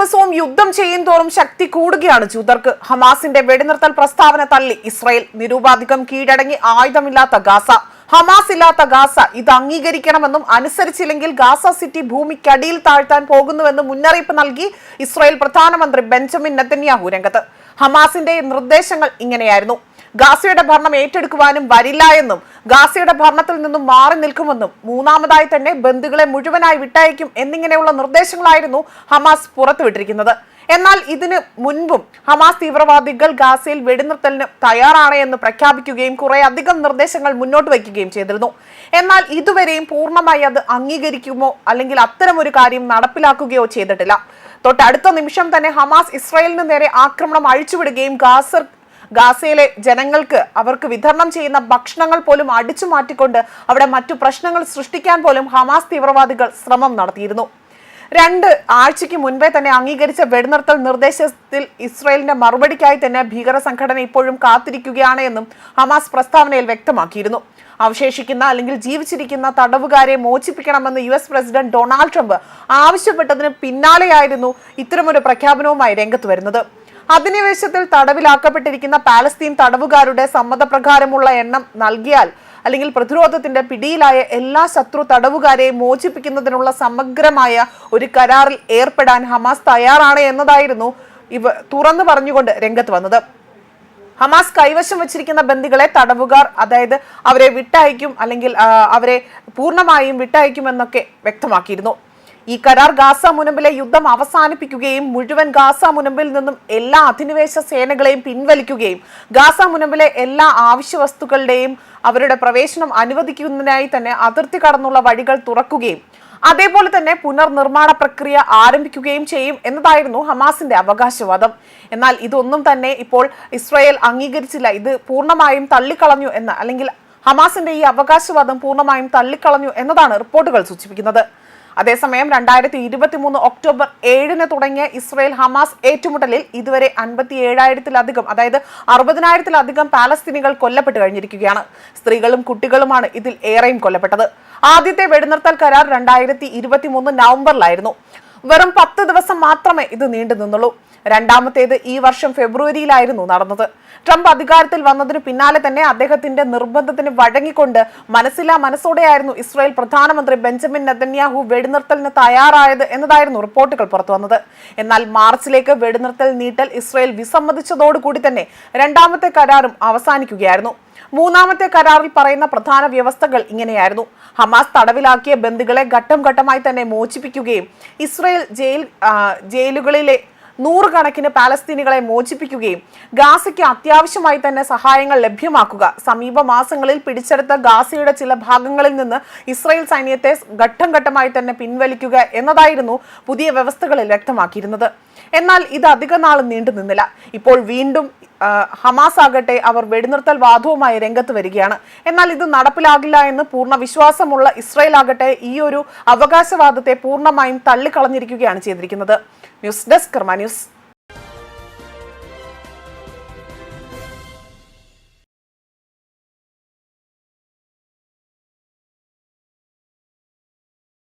ദിവസവും യുദ്ധം ചെയ്യും തോറും ശക്തി കൂടുകയാണ്. ജൂതർക്ക് ഹമാസിന്റെ വെടിനിർത്തൽ പ്രസ്താവന തള്ളി. ഇസ്രയേൽ നിരൂപാധികം കീഴടങ്ങി ആയുധമില്ലാത്ത ഗാസ. ഹമാസ് ഇല്ലാത്ത ഗാസ. ഇത് അംഗീകരിക്കണമെന്നും അനുസരിച്ചില്ലെങ്കിൽ ഗാസ സിറ്റി ഭൂമിക്കടിയിൽ താഴ്ത്താൻ പോകുന്നുവെന്ന് മുന്നറിയിപ്പ് നൽകി ഇസ്രായേൽ പ്രധാനമന്ത്രി ബെഞ്ചമിൻ നെതന്യാഹു രംഗത്ത്. ഹമാസിന്റെ നിർദ്ദേശങ്ങൾ ഇങ്ങനെയായിരുന്നു. ഗാസയുടെ ഭരണം ഏറ്റെടുക്കുവാനും വരില്ല എന്നും ഗാസയുടെ ഭരണത്തിൽ നിന്നും മാറി നിൽക്കുമെന്നും മൂന്നാമതായി തന്നെ ബന്ധുക്കളെ മുഴുവനായി വിട്ടയക്കും എന്നിങ്ങനെയുള്ള നിർദ്ദേശങ്ങളായിരുന്നു ഹമാസ് പുറത്തുവിട്ടിരിക്കുന്നത്. എന്നാൽ ഇതിന് മുൻപും ഹമാസ് തീവ്രവാദികൾ ഗാസയിൽ വെടിനിർത്തലിന് തയ്യാറാണ് എന്ന് പ്രഖ്യാപിക്കുകയും കുറെ അധികം നിർദ്ദേശങ്ങൾ മുന്നോട്ട് വയ്ക്കുകയും ചെയ്തിരുന്നു. എന്നാൽ ഇതുവരെയും പൂർണമായി അത് അംഗീകരിക്കുമോ അല്ലെങ്കിൽ അത്തരമൊരു കാര്യം നടപ്പിലാക്കുകയോ ചെയ്തിട്ടില്ല. തൊട്ടടുത്ത നിമിഷം തന്നെ ഹമാസ് ഇസ്രായേലിന് നേരെ ആക്രമണം അഴിച്ചുവിടുകയും ഗാസർ ഗാസയിലെ ജനങ്ങൾക്ക് അവർക്ക് വിതരണം ചെയ്യുന്ന ഭക്ഷണങ്ങൾ പോലും അടിച്ചു മാറ്റിക്കൊണ്ട് അവിടെ മറ്റു പ്രശ്നങ്ങൾ സൃഷ്ടിക്കാൻ പോലും ഹമാസ് തീവ്രവാദികൾ ശ്രമം നടത്തിയിരുന്നു. രണ്ട് ആഴ്ചയ്ക്ക് മുൻപേ തന്നെ അംഗീകരിച്ച വെടിനിർത്തൽ നിർദ്ദേശത്തിൽ ഇസ്രയേലിന്റെ മറുപടിക്കായി തന്നെ ഭീകര സംഘടന ഇപ്പോഴും കാത്തിരിക്കുകയാണ് എന്നും ഹമാസ് പ്രസ്താവനയിൽ വ്യക്തമാക്കിയിരുന്നു. അവശേഷിക്കുന്ന അല്ലെങ്കിൽ ജീവിച്ചിരിക്കുന്ന തടവുകാരെ മോചിപ്പിക്കണമെന്ന് U S president Donald Trump ആവശ്യപ്പെട്ടതിന് പിന്നാലെയായിരുന്നു ഇത്തരമൊരു പ്രഖ്യാപനവുമായി രംഗത്ത് വരുന്നത്. അധിനിവേശത്തിൽ തടവിലാക്കപ്പെട്ടിരിക്കുന്ന പാലസ്തീൻ തടവുകാരുടെ സമ്മതപ്രകാരമുള്ള എണ്ണം നൽകിയാൽ അല്ലെങ്കിൽ പ്രതിരോധത്തിന്റെ പിടിയിലായ എല്ലാ ശത്രു തടവുകാരെയും മോചിപ്പിക്കുന്നതിനുള്ള സമഗ്രമായ ഒരു കരാറിൽ ഏർപ്പെടാൻ ഹമാസ് തയ്യാറാണ് എന്നതായിരുന്നു ഇവ തുറന്നു പറഞ്ഞുകൊണ്ട് രംഗത്ത് വന്നത്. ഹമാസ് കൈവശം വെച്ചിരിക്കുന്ന ബന്ദികളെ തടവുകാർ അതായത് അവരെ വിട്ടയക്കും അല്ലെങ്കിൽ അവരെ പൂർണമായും വിട്ടയക്കുമെന്നൊക്കെ വ്യക്തമാക്കിയിരുന്നു. ഈ കരാർ ഗാസ മുനമ്പിലെ യുദ്ധം അവസാനിപ്പിക്കുകയും മുഴുവൻ ഗാസ മുനമ്പിൽ നിന്നും എല്ലാ അധിനിവേശ സേനകളെയും പിൻവലിക്കുകയും ഗാസ മുനമ്പിലെ എല്ലാ ആവശ്യ വസ്തുക്കളുടെയും അവരുടെ പ്രവേശനം അനുവദിക്കുന്നതിനായി തന്നെ അതിർത്തി കടന്നുള്ള വഴികൾ തുറക്കുകയും അതേപോലെ തന്നെ പുനർനിർമ്മാണ പ്രക്രിയ ആരംഭിക്കുകയും ചെയ്യും എന്നതായിരുന്നു ഹമാസിന്റെ അവകാശവാദം. എന്നാൽ ഇതൊന്നും തന്നെ ഇപ്പോൾ ഇസ്രായേൽ അംഗീകരിച്ചില്ല. ഇത് പൂർണമായും തള്ളിക്കളഞ്ഞു എന്ന് അല്ലെങ്കിൽ ഹമാസിന്റെ ഈ അവകാശവാദം പൂർണമായും തള്ളിക്കളഞ്ഞു എന്നതാണ് റിപ്പോർട്ടുകൾ സൂചിപ്പിക്കുന്നത്. അതേസമയം രണ്ടായിരത്തി ഇരുപത്തി മൂന്ന് ഒക്ടോബർ ഏഴിന് തുടങ്ങിയ ഇസ്രയേൽ ഹമാസ് ഏറ്റുമുട്ടലിൽ ഇതുവരെ അൻപത്തി ഏഴായിരത്തിലധികം അതായത് അറുപതിനായിരത്തിലധികം പാലസ്തീനികൾ കൊല്ലപ്പെട്ടു കഴിഞ്ഞിരിക്കുകയാണ്. സ്ത്രീകളും കുട്ടികളുമാണ് ഇതിൽ ഏറെയും കൊല്ലപ്പെട്ടത്. ആദ്യത്തെ വെടിനിർത്തൽ കരാർ രണ്ടായിരത്തി ഇരുപത്തി മൂന്ന് നവംബറിലായിരുന്നു. വെറും പത്ത് ദിവസം മാത്രമേ ഇത് നീണ്ടു നിന്നുള്ളൂ രണ്ടാമത്തേത് ഈ വർഷം ഫെബ്രുവരിയിലായിരുന്നു നടന്നത്. ട്രംപ് അധികാരത്തിൽ വന്നതിന് പിന്നാലെ തന്നെ അദ്ദേഹത്തിന്റെ നിർബന്ധത്തിന് വഴങ്ങിക്കൊണ്ട് മനസ്സില്ലാ മനസ്സോടെയായിരുന്നു ഇസ്രായേൽ പ്രധാനമന്ത്രി ബെഞ്ചമിൻ നെതന്യാഹു വെടിനിർത്തലിന് തയ്യാറായത് എന്നതായിരുന്നു റിപ്പോർട്ടുകൾ പുറത്തു വന്നത്. എന്നാൽ മാർച്ചിലേക്ക് വെടിനിർത്തൽ നീട്ടൽ ഇസ്രായേൽ വിസമ്മതിച്ചതോടുകൂടി തന്നെ രണ്ടാമത്തെ കരാറും അവസാനിക്കുകയായിരുന്നു. മൂന്നാമത്തെ കരാറിൽ പറയുന്ന പ്രധാന വ്യവസ്ഥകൾ ഇങ്ങനെയായിരുന്നു. ഹമാസ് തടവിലാക്കിയ ബന്ധുക്കളെ ഘട്ടം ഘട്ടമായി തന്നെ മോചിപ്പിക്കുകയും ഇസ്രയേൽ ജയിൽ ജയിലുകളിലെ നൂറുകണക്കിന് പാലസ്തീനികളെ മോചിപ്പിക്കുകയും ഗാസയ്ക്ക് അത്യാവശ്യമായി തന്നെ സഹായങ്ങൾ ലഭ്യമാക്കുക. സമീപ മാസങ്ങളിൽ പിടിച്ചെടുത്ത ഗാസയുടെ ചില ഭാഗങ്ങളിൽ നിന്ന് ഇസ്രായേൽ സൈന്യത്തെ ഘട്ടം ഘട്ടമായി തന്നെ പിൻവലിക്കുക എന്നതായിരുന്നു പുതിയ വ്യവസ്ഥകളിൽ വ്യക്തമാക്കിയിരുന്നത്. എന്നാൽ ഇത് അധിക നാൾ നീണ്ടു നിന്നില്ല. ഇപ്പോൾ വീണ്ടും ഹമാസ് ആകട്ടെ അവർ വെടിനിർത്തൽ വാദവുമായി രംഗത്ത് വരികയാണ്. എന്നാൽ ഇത് നടപ്പിലാകില്ല എന്ന് പൂർണ വിശ്വാസമുള്ള ഇസ്രായേൽ ആകട്ടെ ഈ ഒരു അവകാശവാദത്തെ പൂർണമായും തള്ളിക്കളഞ്ഞിരിക്കുകയാണ് ചെയ്തിരിക്കുന്നത്. ന്യൂസ് ഡെസ്ക് കർമ്മ ന്യൂസ്